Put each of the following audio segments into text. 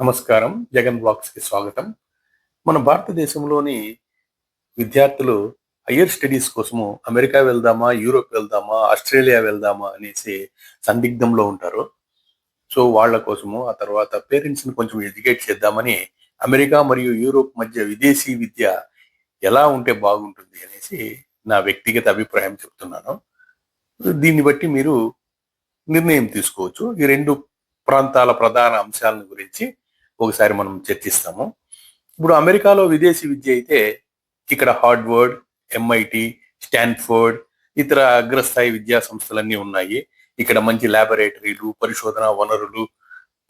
నమస్కారం. జగన్ బ్లాక్స్కి స్వాగతం. మన భారతదేశంలోని విద్యార్థులు హయ్యర్ స్టడీస్ కోసము అమెరికా వెళ్దామా యూరోప్ వెళ్దామా ఆస్ట్రేలియా వెళ్దామా అనేసి సందిగ్ధంలో ఉంటారు. సో వాళ్ళ కోసము ఆ తర్వాత పేరెంట్స్ని కొంచెం ఎడ్యుకేట్ చేద్దామని అమెరికా మరియు యూరోప్ మధ్య విదేశీ విద్య ఎలా ఉంటే బాగుంటుంది అనేసి నా వ్యక్తిగత అభిప్రాయం చెప్తున్నాను. దీన్ని బట్టి మీరు నిర్ణయం తీసుకోవచ్చు. ఈ రెండు ప్రాంతాల ప్రధాన అంశాలను గురించి ఒకసారి మనం చర్చిస్తాము. ఇప్పుడు అమెరికాలో విదేశీ విద్య అయితే ఇక్కడ హార్డ్వర్డ్ ఎంఐటి స్టాన్ఫోర్డ్ ఇతర అగ్రస్థాయి విద్యా సంస్థలన్నీ ఉన్నాయి. ఇక్కడ మంచి ల్యాబొరేటరీలు పరిశోధన వనరులు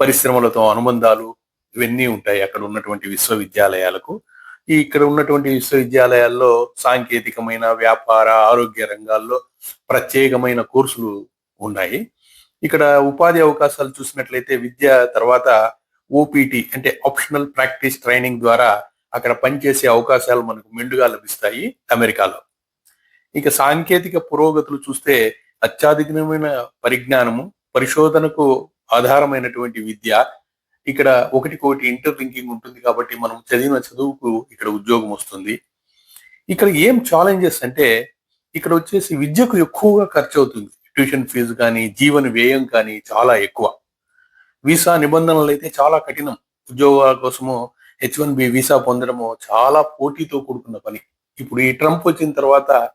పరిశ్రమలతో అనుబంధాలు ఇవన్నీ ఉంటాయి అక్కడ ఉన్నటువంటి విశ్వవిద్యాలయాలకు. ఈ ఇక్కడ ఉన్నటువంటి విశ్వవిద్యాలయాల్లో సాంకేతికమైన వ్యాపార ఆరోగ్య రంగాల్లో ప్రత్యేకమైన కోర్సులు ఉన్నాయి. ఇక్కడ ఉపాధి అవకాశాలు చూసినట్లయితే విద్య తర్వాత ఓపీటీ అంటే ఆప్షనల్ ప్రాక్టీస్ ట్రైనింగ్ ద్వారా అక్కడ పనిచేసే అవకాశాలు మనకు మెండుగా లభిస్తాయి అమెరికాలో. ఇక సాంకేతిక పురోగతులు చూస్తే అత్యాధునికమైన పరిజ్ఞానము పరిశోధనకు ఆధారమైనటువంటి విద్య ఇక్కడ ఒకటి కోటి ఇంటర్ లింకింగ్ ఉంటుంది కాబట్టి మనం చదివిన చదువుకు ఇక్కడ ఉద్యోగం వస్తుంది. ఇక్కడ ఏం ఛాలెంజెస్ అంటే ఇక్కడ వచ్చేసి విద్యకు ఎక్కువగా ఖర్చు అవుతుంది ట్యూషన్ ఫీజు కానీ జీవన వ్యయం కానీ చాలా ఎక్కువ. వీసా నిబంధనలు అయితే చాలా కఠినం. ఉద్యోగాల కోసము హెచ్ వన్ బి వీసా పొందడము చాలా పోటీతో కూడుకున్న పని. ఇప్పుడు ఈ ట్రంప్ వచ్చిన తర్వాత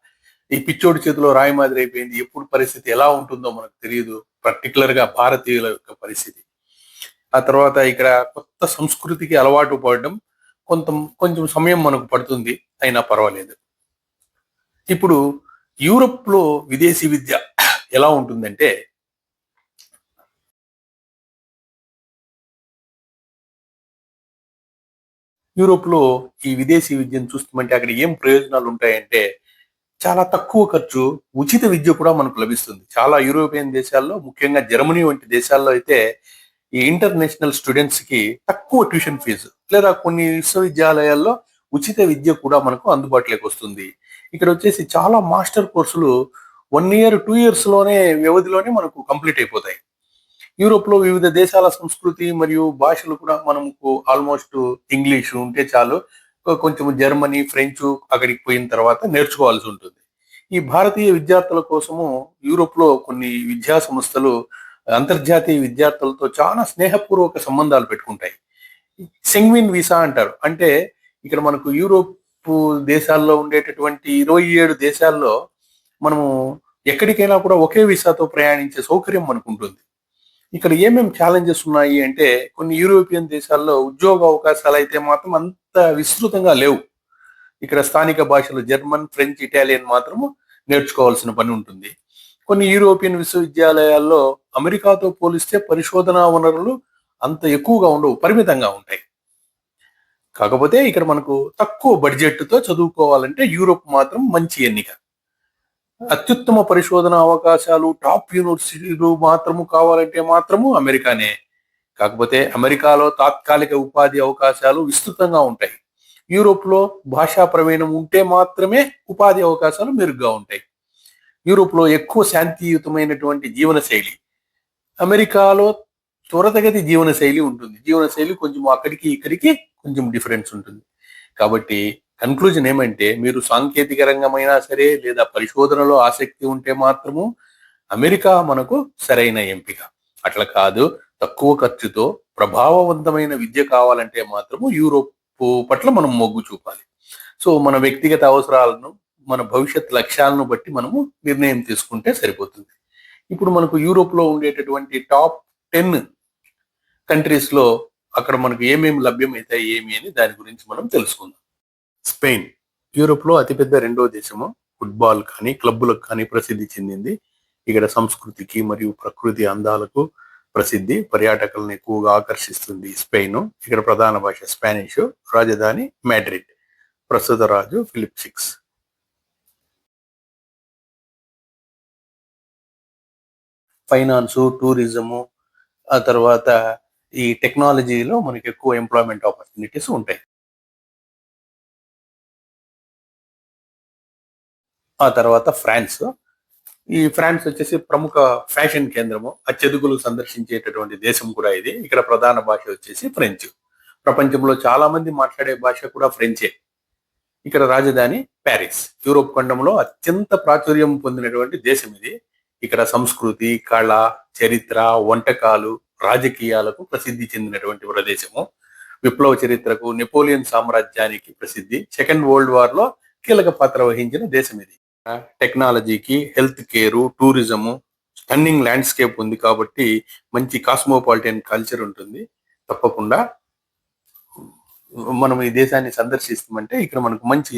ఈ పిచ్చోడి చేతిలో రాయి మాదిరి అయిపోయింది. ఎప్పుడు పరిస్థితి ఎలా ఉంటుందో మనకు తెలియదు. పర్టికులర్గా భారతీయుల యొక్క పరిస్థితి. ఆ తర్వాత ఇక్కడ కొత్త సంస్కృతికి అలవాటు పడడం కొంత కొంచెం సమయం మనకు పడుతుంది. అయినా పర్వాలేదు. ఇప్పుడు యూరప్లో విదేశీ విద్య ఎలా ఉంటుందంటే యూరోప్లో ఈ విదేశీ విద్యను చూస్తామంటే అక్కడ ఏం ప్రయోజనాలు ఉంటాయంటే చాలా తక్కువ ఖర్చు ఉచిత విద్య కూడా మనకు లభిస్తుంది. చాలా యూరోపియన్ దేశాల్లో ముఖ్యంగా జర్మనీ వంటి దేశాల్లో అయితే ఈ ఇంటర్నేషనల్ స్టూడెంట్స్కి తక్కువ ట్యూషన్ ఫీజు లేదా కొన్ని విశ్వవిద్యాలయాల్లో ఉచిత విద్య కూడా మనకు అందుబాటులోకి వస్తుంది. ఇక్కడ వచ్చేసి చాలా మాస్టర్ కోర్సులు వన్ ఇయర్ టూ ఇయర్స్లోనే వ్యవధిలోనే మనకు కంప్లీట్ అయిపోతాయి. యూరోప్లో వివిధ దేశాల సంస్కృతి మరియు భాషలు కూడా మనకు ఆల్మోస్ట్ ఇంగ్లీష్ ఉంటే చాలు. కొంచెం జర్మనీ ఫ్రెంచ్ అక్కడికి పోయిన తర్వాత నేర్చుకోవాల్సి ఉంటుంది. ఈ భారతీయ విద్యార్థుల కోసము యూరోప్లో కొన్ని విద్యా సంస్థలు అంతర్జాతీయ విద్యార్థులతో చాలా స్నేహపూర్వక సంబంధాలు పెట్టుకుంటాయి. సెంగ్విన్ వీసా అంటారు. అంటే ఇక్కడ మనకు యూరోప్ దేశాల్లో ఉండేటటువంటి ఇరవై ఏడు దేశాల్లో మనము ఎక్కడికైనా కూడా ఒకే వీసాతో ప్రయాణించే సౌకర్యం మనకు ఉంటుంది. ఇక్కడ ఏమేమి ఛాలెంజెస్ ఉన్నాయి అంటే కొన్ని యూరోపియన్ దేశాల్లో ఉద్యోగ అవకాశాలు అయితే మాత్రం అంత విస్తృతంగా లేవు. ఇక్కడ స్థానిక భాషలు జర్మన్ ఫ్రెంచ్ ఇటాలియన్ మాత్రము నేర్చుకోవాల్సిన పని ఉంటుంది. కొన్ని యూరోపియన్ విశ్వవిద్యాలయాల్లో అమెరికాతో పోలిస్తే పరిశోధనా వనరులు అంత ఎక్కువగా ఉండవు పరిమితంగా ఉంటాయి. కాకపోతే ఇక్కడ మనకు తక్కువ బడ్జెట్తో చదువుకోవాలంటే యూరోప్ మాత్రం మంచి ఎన్నిక. అత్యుత్తమ పరిశోధన అవకాశాలు టాప్ యూనివర్సిటీలు మాత్రము కావాలంటే మాత్రము అమెరికానే. కాకపోతే అమెరికాలో తాత్కాలిక ఉపాధి అవకాశాలు విస్తృతంగా ఉంటాయి. యూరోప్లో భాషా ప్రవీణం ఉంటే మాత్రమే ఉపాధి అవకాశాలు మెరుగ్గా ఉంటాయి. యూరోప్లో ఎక్కువ శాంతియుతమైనటువంటి జీవన శైలి అమెరికాలో త్వరతగతి జీవనశైలి ఉంటుంది. జీవనశైలి కొంచెం అక్కడికి ఇక్కడికి కొంచెం డిఫరెన్స్ ఉంటుంది. కాబట్టి కన్క్లూజన్ ఏమంటే మీరు సాంకేతిక రంగమైనా సరే లేదా పరిశోధనలో ఆసక్తి ఉంటే మాత్రము అమెరికా మనకు సరైన ఎంపిక. అట్లా కాదు. తక్కువ ఖర్చుతో ప్రభావవంతమైన విద్య కావాలంటే మాత్రము యూరోప్ పట్ల మనం మొగ్గు చూపాలి. సో మన వ్యక్తిగత అవసరాలను మన భవిష్యత్ లక్ష్యాలను బట్టి మనము నిర్ణయం తీసుకుంటే సరిపోతుంది. ఇప్పుడు మనకు యూరోప్లో ఉండేటటువంటి టాప్ టెన్ కంట్రీస్లో అక్కడ మనకు ఏమేమి లభ్యమవుతాయి ఏమి అని దాని గురించి మనం తెలుసుకుందాం. స్పెయిన్. యూరోప్లో అతిపెద్ద రెండో దేశము. ఫుట్బాల్ కానీ క్లబ్బులకు కానీ ప్రసిద్ధి చెందింది. ఇక్కడ సంస్కృతికి మరియు ప్రకృతి అందాలకు ప్రసిద్ధి. పర్యాటకులను ఎక్కువగా ఆకర్షిస్తుంది స్పెయిన్. ఇక్కడ ప్రధాన భాష స్పానిష్. రాజధాని మ్యాడ్రిడ్ ప్రస్తుత రాజు ఫిలిప్ సిక్స్. ఫైనాన్సు టూరిజము ఆ తర్వాత ఈ టెక్నాలజీలో మనకి ఎక్కువ ఎంప్లాయ్మెంట్ ఆపర్చునిటీస్ ఉంటాయి. ఆ తర్వాత ఫ్రాన్స్. ఈ ఫ్రాన్స్ వచ్చేసి ప్రముఖ ఫ్యాషన్ కేంద్రము. అత్యధికులు సందర్శించేటటువంటి దేశం కూడా ఇది. ఇక్కడ ప్రధాన భాష వచ్చేసి ఫ్రెంచ్. ప్రపంచంలో చాలా మంది మాట్లాడే భాష కూడా ఫ్రెంచే. ఇక్కడ రాజధాని ప్యారిస్. యూరోప్ ఖండంలో అత్యంత ప్రాచుర్యం పొందినటువంటి దేశం ఇది. ఇక్కడ సంస్కృతి కళ చరిత్ర వంటకాలు రాజకీయాలకు ప్రసిద్ధి చెందినటువంటి ప్రదేశము. విప్లవ చరిత్రకు నెపోలియన్ సామ్రాజ్యానికి ప్రసిద్ధి. సెకండ్ వరల్డ్ వార్లో కీలక పాత్ర వహించిన దేశం ఇది. టెక్నాలజీకి health care tourism stunning landscape ఉంది కాబట్టి మంచి కాస్మోపాలిటన్ కల్చర్ ఉంటుంది. తప్పకుండా మనం ఈ దేశాన్ని సందర్శిస్తామంటే ఇక్కడ మనకు మంచి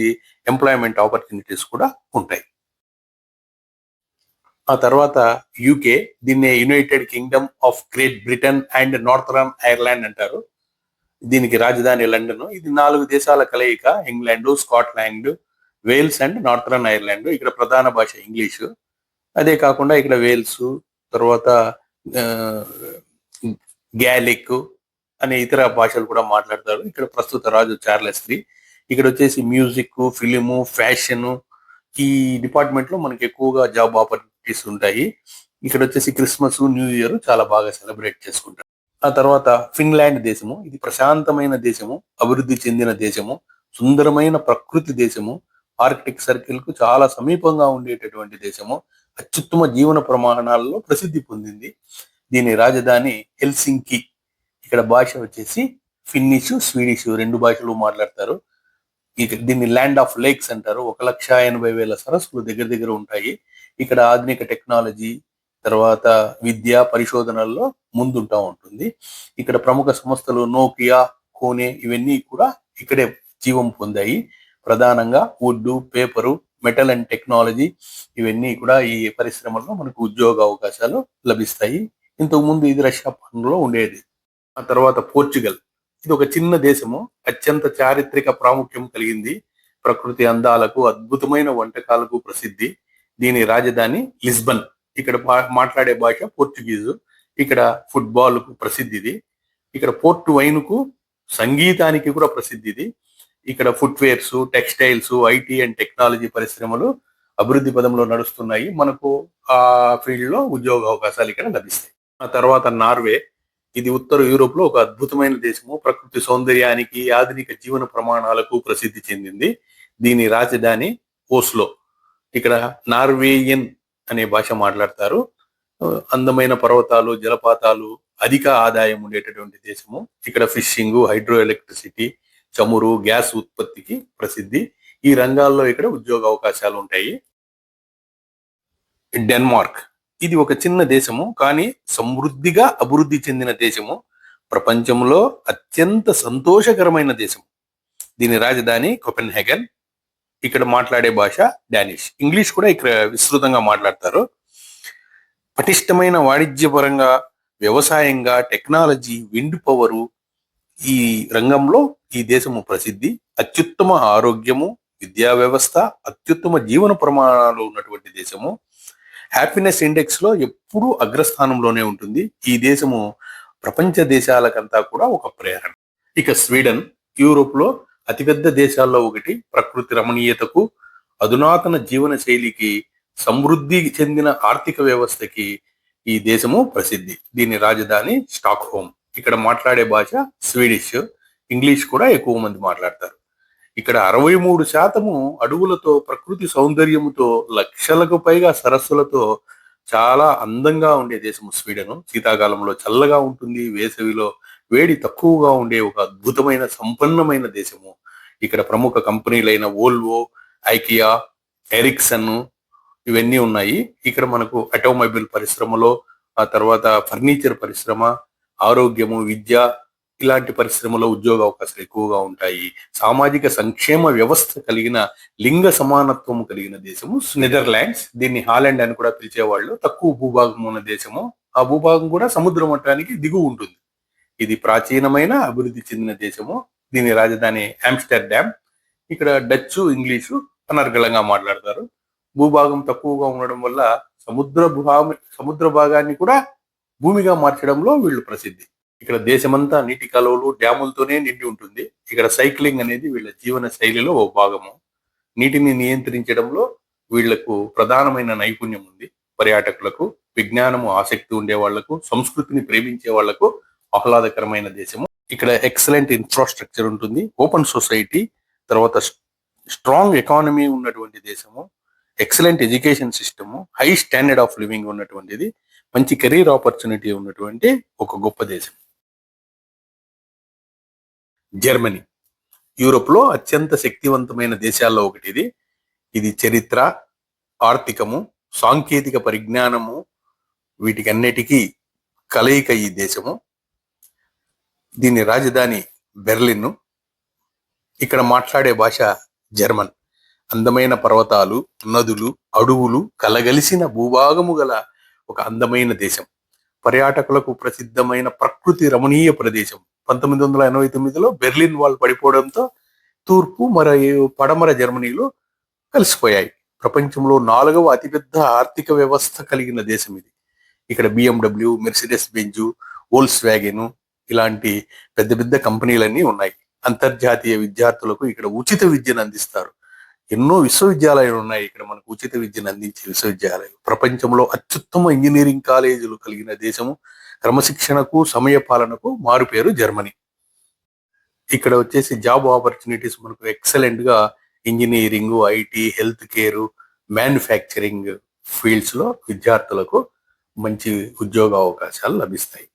ఎంప్లాయ్మెంట్ ఆపర్చునిటీస్ కూడా ఉంటాయి. ఆ తర్వాత యూకే దీన్ని United Kingdom of Great Britain and Northern Ireland అంటారు. దీనికి రాజధాని లండన్. ఇది నాలుగు దేశాల కలయిక England Scotland Wales and Northern Ireland ఇక్కడ ప్రధాన భాష ఇంగ్లీషు. అదే కాకుండా ఇక్కడ వేల్స్ తర్వాత గ్యాలిక్ అనే ఇతర భాషలు కూడా మాట్లాడతారు. ఇక్కడ ప్రస్తుత రాజు చార్లెస్ త్రీ ఇక్కడ వచ్చేసి మ్యూజిక్ ఫిలిము ఫ్యాషన్ ఈ డిపార్ట్మెంట్లో మనకి ఎక్కువగా జాబ్ ఆపర్చునిటీస్ ఉంటాయి. ఇక్కడ వచ్చేసి క్రిస్మస్ న్యూ ఇయర్ చాలా బాగా సెలబ్రేట్ చేసుకుంటారు. ఆ తర్వాత ఫిన్లాండ్ దేశము. ఇది ప్రశాంతమైన దేశము అభివృద్ధి చెందిన దేశము సుందరమైన ప్రకృతి దేశము. ఆర్కిటిక్ సర్కిల్కు చాలా సమీపంగా ఉండేటటువంటి దేశము. అత్యుత్తమ జీవన ప్రమాణాలలో ప్రసిద్ధి పొందింది. దీని రాజధాని హెల్సింకి. ఇక్కడ భాష వచ్చేసి ఫిన్నిష్ స్వీడిష్ రెండు భాషలు మాట్లాడతారు. ఇక దీన్ని ల్యాండ్ ఆఫ్ లేక్స్ అంటారు. ఒక లక్ష ఎనభై వేల సరస్సులు దగ్గర దగ్గర ఉంటాయి. ఇక్కడ ఆధునిక టెక్నాలజీ తర్వాత విద్య పరిశోధనల్లో ముందుంటా ఉంటుంది. ఇక్కడ ప్రముఖ సంస్థలు నోకియా కోనే ఇవన్నీ కూడా ఇక్కడే జీవం పొందాయి. ప్రధానంగా wood paper metal and technology ఇవన్నీ కూడా ఈ పరిశ్రమల్లో మనకు ఉద్యోగ అవకాశాలు లభిస్తాయి. ఇంతకు ముందు ఇది రష్యా పనులో ఉండేది. ఆ తర్వాత పోర్చుగల్. ఇది ఒక చిన్న దేశము. అత్యంత చారిత్రక ప్రాముఖ్యం కలిగింది. ప్రకృతి అందాలకు అద్భుతమైన వంటకాలకు ప్రసిద్ధి. దీని రాజధాని లిస్బన్. ఇక్కడ మాట్లాడే భాష పోర్చుగీజు. ఇక్కడ ఫుట్బాల్కు ప్రసిద్ధిది. ఇక్కడ పోర్టు వైన్కు సంగీతానికి కూడా ప్రసిద్ధిది. ఇక్కడ footwears textiles IT and technology పరిశ్రమలు అభివృద్ధి పదంలో నడుస్తున్నాయి. మనకు ఆ ఫీల్డ్లో ఉద్యోగ అవకాశాలు ఇక్కడ లభిస్తాయి. ఆ తర్వాత నార్వే. ఇది ఉత్తర యూరోప్లో ఒక అద్భుతమైన దేశము. ప్రకృతి సౌందర్యానికి ఆధునిక జీవన ప్రమాణాలకు ప్రసిద్ధి చెందింది. దీని రాజధాని ఓస్లో. ఇక్కడ నార్వేయన్ అనే భాష మాట్లాడతారు. అందమైన పర్వతాలు జలపాతాలు అధిక ఆదాయం ఉండేటటువంటి దేశము. ఇక్కడ ఫిషింగ్ హైడ్రో ఎలక్ట్రిసిటీ చమురు గ్యాస్ ఉత్పత్తికి ప్రసిద్ధి. ఈ రంగాల్లో ఇక్కడ ఉద్యోగ అవకాశాలు ఉంటాయి. డెన్మార్క్. ఇది ఒక చిన్న దేశము కానీ సమృద్ధిగా అభివృద్ధి చెందిన దేశము. ప్రపంచంలో అత్యంత సంతోషకరమైన దేశం దీని రాజధాని కొపెన్హెగన్. ఇక్కడ మాట్లాడే భాష డానిష్. ఇంగ్లీష్ కూడా ఇక్కడ విస్తృతంగా మాట్లాడతారు. పటిష్టమైన వాణిజ్యపరంగా వ్యవసాయంగా టెక్నాలజీ విండ్ పవరు ఈ రంగంలో ఈ దేశము ప్రసిద్ధి అత్యుత్తమ ఆరోగ్యము విద్యా వ్యవస్థ అత్యుత్తమ జీవన ప్రమాణాలు ఉన్నటువంటి దేశము. హ్యాపీనెస్ ఇండెక్స్లో ఎప్పుడూ అగ్రస్థానంలోనే ఉంటుంది. ఈ దేశము ప్రపంచ దేశాలకంతా కూడా ఒక ప్రేరణ. ఇక స్వీడన్ యూరోప్లో అతిపెద్ద దేశాల్లో ఒకటి. ప్రకృతి రమణీయతకు అధునాతన జీవన శైలికి సమృద్ధి చెందిన ఆర్థిక వ్యవస్థకి ఈ దేశము ప్రసిద్ధి. దీని రాజధాని స్టాక్ హోమ్ ఇక్కడ మాట్లాడే భాష స్వీడిష్. ఇంగ్లీష్ కూడా ఎక్కువ మంది మాట్లాడతారు. ఇక్కడ అరవై మూడు శాతము అడవులతో ప్రకృతి సౌందర్యముతో లక్షలకు పైగా సరస్సులతో చాలా అందంగా ఉండే దేశము స్వీడన్. శీతాకాలంలో చల్లగా ఉంటుంది వేసవిలో వేడి తక్కువగా ఉండే ఒక అద్భుతమైన సంపన్నమైన దేశము. ఇక్కడ ప్రముఖ కంపెనీలైన వోల్వో ఐకియా ఎరిక్సన్ ఇవన్నీ ఉన్నాయి. ఇక్కడ మనకు ఆటోమొబైల్ పరిశ్రమలో ఆ తర్వాత ఫర్నిచర్ పరిశ్రమ ఆరోగ్యము విద్య ఇలాంటి పరిశ్రమలో ఉద్యోగ అవకాశాలు ఎక్కువగా ఉంటాయి. సామాజిక సంక్షేమ వ్యవస్థ కలిగిన లింగ సమానత్వం కలిగిన దేశము నెదర్లాండ్స్. దీన్ని హాలాండ్ అని కూడా పిలిచేవాళ్ళు. తక్కువ భూభాగం ఉన్న దేశము. ఆ భూభాగం కూడా సముద్ర మట్టానికి దిగువ ఉంటుంది. ఇది ప్రాచీనమైన అభివృద్ధి చెందిన దేశము. దీని రాజధాని ఆమ్స్టర్డామ్. ఇక్కడ డచ్ ఇంగ్లీషు అనర్గళంగా మాట్లాడతారు. భూభాగం తక్కువగా ఉండడం వల్ల సముద్ర భూభాగం సముద్ర భాగాన్ని కూడా భూమిగా మార్చడంలో వీళ్ళు ప్రసిద్ధి. ఇక్కడ దేశమంతా నీటి కాలువలు డ్యాములతోనే నిండి ఉంటుంది. ఇక్కడ సైక్లింగ్ అనేది వీళ్ళ జీవన శైలిలో ఓ భాగము. నీటిని నియంత్రించడంలో వీళ్ళకు ప్రధానమైన నైపుణ్యం ఉంది. పర్యాటకులకు విజ్ఞానము ఆసక్తి ఉండే వాళ్ళకు సంస్కృతిని ప్రేమించే వాళ్ళకు ఆహ్లాదకరమైన దేశము. ఇక్కడ ఎక్సలెంట్ ఇన్ఫ్రాస్ట్రక్చర్ ఉంటుంది. ఓపెన్ సొసైటీ తర్వాత స్ట్రాంగ్ ఎకానమీ ఉన్నటువంటి దేశము. Excellent education system. High standard of living ఉన్నటువంటిది. మంచి కెరీర్ ఆపర్చునిటీ ఉన్నటువంటి ఒక గొప్ప దేశం. జర్మనీ. యూరోప్లో అత్యంత శక్తివంతమైన దేశాల్లో ఒకటి ఇది ఇది చరిత్ర ఆర్థికము సాంకేతిక పరిజ్ఞానము వీటికి అన్నిటికీ కలయిక ఈ దేశము. దీని రాజధాని బెర్లిన్. ఇక్కడ మాట్లాడే భాష జర్మన్. అందమైన పర్వతాలు నదులు అడవులు కలగలిసిన భూభాగము గల ఒక అందమైన దేశం. పర్యాటకులకు ప్రసిద్ధమైన ప్రకృతి రమణీయ ప్రదేశం. పంతొమ్మిది వందల ఎనభై తొమ్మిదిలో బెర్లిన్ వాల్ పడిపోవడంతో తూర్పు మరియు పడమర జర్మనీలో కలిసిపోయాయి. ప్రపంచంలో నాలుగవ అతిపెద్ద ఆర్థిక వ్యవస్థ కలిగిన దేశం ఇది. ఇక్కడ BMW Mercedes Benz Volkswagen ఇలాంటి పెద్ద పెద్ద కంపెనీలన్నీ ఉన్నాయి. అంతర్జాతీయ విద్యార్థులకు ఇక్కడ ఉచిత విద్యను అందిస్తారు. ఎన్నో విశ్వవిద్యాలయాలు ఉన్నాయి. ఇక్కడ మనకు ఉచిత విద్యను అందించే విశ్వవిద్యాలయాలు ప్రపంచంలో అత్యుత్తమ ఇంజనీరింగ్ కాలేజీలు కలిగిన దేశము. క్రమశిక్షణకు సమయ పాలనకు మారుపేరు జర్మనీ. ఇక్కడ వచ్చేసి జాబ్ ఆపర్చునిటీస్ మనకు ఎక్సలెంట్గా engineering IT health care manufacturing ఫీల్డ్స్లో విద్యార్థులకు మంచి ఉద్యోగ అవకాశాలు లభిస్తాయి.